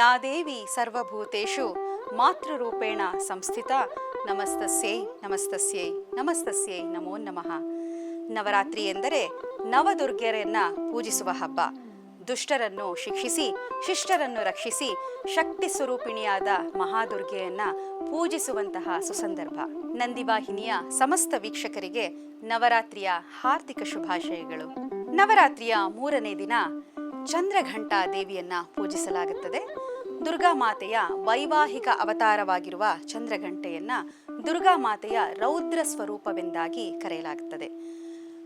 ಯಾ ದೇವಿ ಸರ್ವಭೂತೇಶು? ಮಾತೃರೂಪೇಣ ಸಂಸ್ಥಿತ ನಮಸ್ತಸ್ಯೈ ನಮಸ್ತಸ್ಯೈ ನಮಸ್ತಸ್ಯೈ, ನಮೋ ನಮಃ. ನವರಾತ್ರಿ ಎಂದರೆ ನವದುರ್ಗೆಯರನ್ನ ಪೂಜಿಸುವ ಹಬ್ಬ. ದುಷ್ಟರನ್ನು ಶಿಕ್ಷಿಸಿ, ಶಿಷ್ಟರನ್ನು ರಕ್ಷಿಸಿ, ಶಕ್ತಿ ಸ್ವರೂಪಿಣಿಯಾದ ಮಹಾದುರ್ಗೆಯನ್ನ ಪೂಜಿಸುವಂತಹ ಸುಸಂದರ್ಭ. ನಂದಿವಾಹಿನಿಯ ಸಮಸ್ತ ವೀಕ್ಷಕರಿಗೆ ನವರಾತ್ರಿಯ ಹಾರ್ದಿಕ ಶುಭಾಶಯಗಳು. ನವರಾತ್ರಿಯ ಮೂರನೇ ದಿನ ಚಂದ್ರಘಂಟಾ ದೇವಿಯನ್ನ ಪೂಜಿಸಲಾಗುತ್ತದೆ. ದುರ್ಗಾ ಮಾತೆಯ ವೈವಾಹಿಕ ಅವತಾರವಾಗಿರುವ ಚಂದ್ರಘಂಟೆಯನ್ನ ದುರ್ಗಾ ಮಾತೆಯ ರೌದ್ರ ಸ್ವರೂಪವೆಂದಾಗಿ ಕರೆಯಲಾಗುತ್ತದೆ.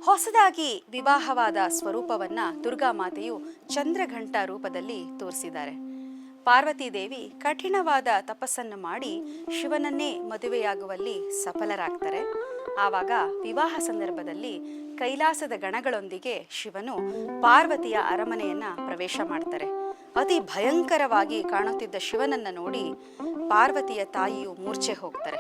ಹೊಸದಾಗಿ ವಿವಾಹವಾದ ಸ್ವರೂಪವನ್ನ ದುರ್ಗಾ ಮಾತೆಯು ಚಂದ್ರಘಂಟ ರೂಪದಲ್ಲಿ ತೋರಿಸಿದ್ದಾರೆ. ಪಾರ್ವತಿ ದೇವಿ ಕಠಿಣವಾದ ತಪಸ್ಸನ್ನು ಮಾಡಿ ಶಿವನನ್ನೇ ಮದುವೆಯಾಗುವಲ್ಲಿ ಸಫಲರಾಗ್ತಾರೆ. ಆವಾಗ ವಿವಾಹ ಸಂದರ್ಭದಲ್ಲಿ ಕೈಲಾಸದ ಗಣಗಳೊಂದಿಗೆ ಶಿವನು ಪಾರ್ವತಿಯ ಅರಮನೆಯನ್ನ ಪ್ರವೇಶ ಮಾಡ್ತಾರೆ. ಅತಿ ಭಯಂಕರವಾಗಿ ಕಾಣುತ್ತಿದ್ದ ಶಿವನನ್ನ ನೋಡಿ ಪಾರ್ವತಿಯ ತಾಯಿಯು ಮೂರ್ಛೆ ಹೋಗ್ತಾರೆ.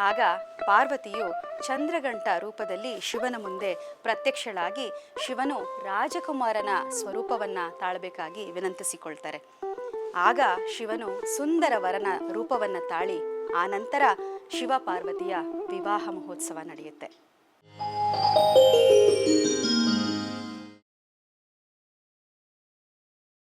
ಆಗ ಪಾರ್ವತಿಯು ಚಂದ್ರಗಂಟ ರೂಪದಲ್ಲಿ ಶಿವನ ಮುಂದೆ ಪ್ರತ್ಯಕ್ಷಳಾಗಿ ಶಿವನು ರಾಜಕುಮಾರನ ಸ್ವರೂಪವನ್ನ ತಾಳಬೇಕಾಗಿ ವಿನಂತಿಸಿಕೊಳ್ತಾರೆ. ಆಗ ಶಿವನು ಸುಂದರ ವರನ ರೂಪವನ್ನ ತಾಳಿ ಆ ನಂತರ ಶಿವ ಪಾರ್ವತಿಯ ವಿವಾಹ ಮಹೋತ್ಸವ ನಡೆಯುತ್ತೆ.